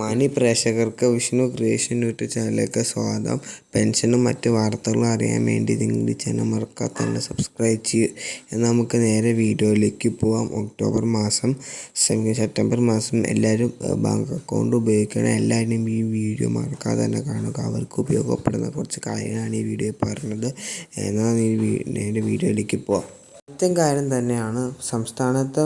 മാന്യ പ്രേക്ഷകർക്ക് Vishnu creation YouTube ചാനലിലേക്ക് സ്വാഗതം. പെൻഷനും മറ്റ് വാർത്തകളും അറിയാൻ വേണ്ടി നിങ്ങൾ ചാനൽ മറക്കാതെ തന്നെ സബ്സ്ക്രൈബ് ചെയ്യുക എന്നാൽ നമുക്ക് നേരെ വീഡിയോയിലേക്ക് പോവാം. ഒക്ടോബർ മാസം സെപ്റ്റംബർ മാസം എല്ലാവരും ബാങ്ക് അക്കൗണ്ട് ഉപയോഗിക്കണം. എല്ലാവരും ഈ വീഡിയോ മറക്കാതെ തന്നെ കാണുക. അവർക്ക് ഉപയോഗപ്പെടുന്ന കുറച്ച് കാര്യങ്ങളാണ് ഈ വീഡിയോ പറഞ്ഞത്. എന്നാൽ ഈ നേരെ വീഡിയോയിലേക്ക് പോവാം. ആദ്യം കാര്യം തന്നെയാണ് സംസ്ഥാനത്ത്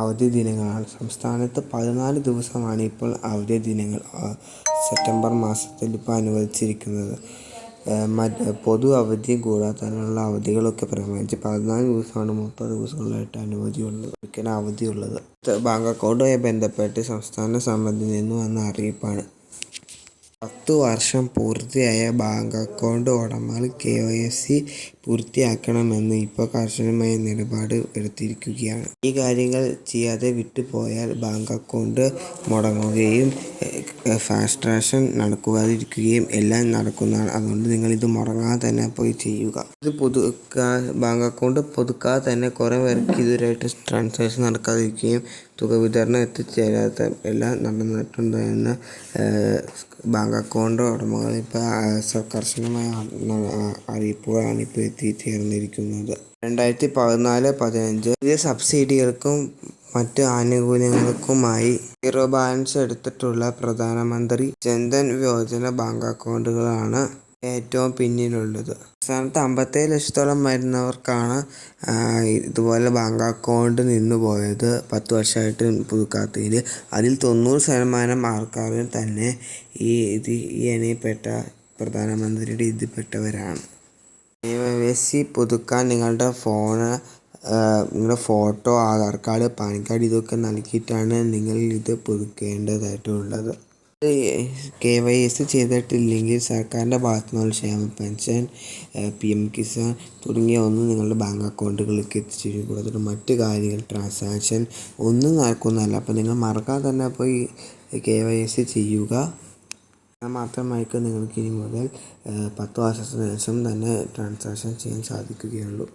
അവധി ദിനങ്ങളാണ്. സംസ്ഥാനത്ത് പതിനാല് ദിവസമാണ് ഇപ്പോൾ അവധി ദിനങ്ങൾ സെപ്റ്റംബർ മാസത്തിൽ ഇപ്പോൾ അനുവദിച്ചിരിക്കുന്നത്. മറ്റ് പൊതു അവധി കൂടാത്തതിനുള്ള അവധികളൊക്കെ പ്രമാണിച്ച് പതിനാല് ദിവസമാണ് മുപ്പത് ദിവസങ്ങളായിട്ട് അനുമതിയുള്ളത് ഒരിക്കലും അവധിയുള്ളത്. ബാങ്ക് അക്കൗണ്ടുമായി ബന്ധപ്പെട്ട് സംസ്ഥാന സമിതിയിൽ നിന്ന് വന്ന അറിയിപ്പാണ്. പത്ത് വർഷം പൂർത്തിയായ ബാങ്ക് അക്കൗണ്ട് ഉടമകൾ കെ ഒ എസ് സി പൂർത്തിയാക്കണമെന്ന് ഇപ്പോൾ കർശനമായ നിലപാട് എടുത്തിരിക്കുകയാണ്. ഈ കാര്യങ്ങൾ ചെയ്യാതെ വിട്ടുപോയാൽ ബാങ്ക് അക്കൗണ്ട് മുടങ്ങുകയും ഫാസ്റ്റ് ട്രാഷൻ നടക്കാതിരിക്കുകയും എല്ലാം നടക്കുന്നതാണ്. അതുകൊണ്ട് നിങ്ങൾ ഇത് മുടങ്ങാതെ തന്നെ പോയി ചെയ്യുക. ഇത് പുതുക്കാ ബാങ്ക് അക്കൗണ്ട് പുതുക്കാതെ തന്നെ കുറേ പേർക്ക് ഇതുവരെയായിട്ട് ട്രാൻസാക്ഷൻ നടക്കാതിരിക്കുകയും തുക വിതരണം എത്തിച്ചേരാത്ത എല്ലാം നടന്നിട്ടുണ്ട് എന്ന് ബാങ്ക് അക്കൗണ്ട് ഉടമകൾ ഇപ്പോൾ കർശനമായ അറിയിപ്പുകളാണ് ഇപ്പോൾ എത്തിച്ചേർന്നിരിക്കുന്നത്. രണ്ടായിരത്തി പതിനാല് പതിനഞ്ച് പുതിയ സബ്സിഡികൾക്കും മറ്റ് ആനുകൂല്യങ്ങൾക്കുമായി സീറോ ബാലൻസ് എടുത്തിട്ടുള്ള പ്രധാനമന്ത്രി ജൻധൻ യോജന ബാങ്ക് അക്കൗണ്ടുകളാണ് ഏറ്റവും പിന്നിലുള്ളത്. സംസ്ഥാനത്ത് അമ്പത്തേഴ് ലക്ഷത്തോളം വരുന്നവർക്കാണ് ഇതുപോലെ ബാങ്ക് അക്കൗണ്ട് നിന്നു പോയത്. പത്ത് വർഷമായിട്ട് പുതുക്കാത്തതിൽ അതിൽ തൊണ്ണൂറ് ശതമാനം ആൾക്കാരും തന്നെ ഈ ഇത് ഈ ഇനയിൽപ്പെട്ട പ്രധാനമന്ത്രിയുടെ ഇതിൽപ്പെട്ടവരാണ്. കെ വൈ സി പുതുക്കാൻ നിങ്ങളുടെ ഫോണ് നിങ്ങളുടെ photo Aadhaar card PAN card ഇതൊക്കെ നൽകിയിട്ടാണ് നിങ്ങൾ ഇത് പുതുക്കേണ്ടതായിട്ടുള്ളത്. കെ വൈ എസ് ചെയ്തിട്ടില്ലെങ്കിൽ സർക്കാരിന്റെ ഭാഗത്തു നിന്നുള്ള ക്ഷേമ പെൻഷൻ പി എം കിസാൻ തുടങ്ങിയ ഒന്നും നിങ്ങളുടെ ബാങ്ക് അക്കൗണ്ടുകളിലേക്ക് എത്തിച്ചേരും കൂടാതെ മറ്റ് കാര്യങ്ങൾ ട്രാൻസാക്ഷൻ ഒന്നും നടക്കുന്നതല്ല. അപ്പോൾ നിങ്ങൾ മറക്കാതെ തന്നെ പോയി കെ വൈ എസ് ചെയ്യുക. മാത്രമായിരിക്കും നിങ്ങൾക്ക് ഇനി മുതൽ പത്ത് വർഷത്തിന് ശേഷം തന്നെ ട്രാൻസാക്ഷൻ ചെയ്യാൻ സാധിക്കുകയുള്ളൂ.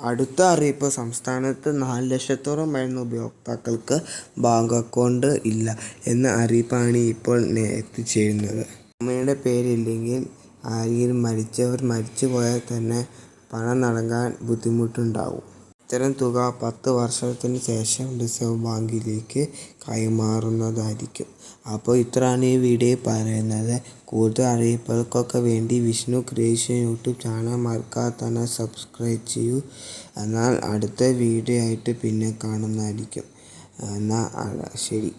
അടുത്ത അറിയിപ്പ് സംസ്ഥാനത്ത് നാല് ലക്ഷത്തോളം വരുന്ന ഉപയോക്താക്കൾക്ക് ബാങ്ക് അക്കൗണ്ട് ഇല്ല എന്ന അറിയിപ്പാണ് ഇപ്പോൾ എത്തിച്ചേരുന്നത്. അമ്മയുടെ പേരില്ലെങ്കിൽ ആരെങ്കിലും മരിച്ചവർ മരിച്ചു പോയാൽ തന്നെ പണം നൽകാൻ ബുദ്ധിമുട്ടുണ്ടാവും. ഇത്തരം തുക പത്ത് വർഷത്തിന് ശേഷം റിസർവ് ബാങ്കിലേക്ക് കൈമാറുന്നതായിരിക്കും. അപ്പോൾ ഇത്രയാണ് ഈ വീഡിയോ പറയുന്നത്. കൂടുതൽ അറിയിപ്പുകൾക്കൊക്കെ വേണ്ടി വിഷ്ണു ക്രിയേഷൻ യൂട്യൂബ് ചാനൽ മറക്കാതെ തന്നെ സബ്സ്ക്രൈബ് ചെയ്യൂ. എന്നാൽ അടുത്ത വീഡിയോ ആയിട്ട് പിന്നെ കാണുന്നതായിരിക്കും. എന്നാൽ ശരി.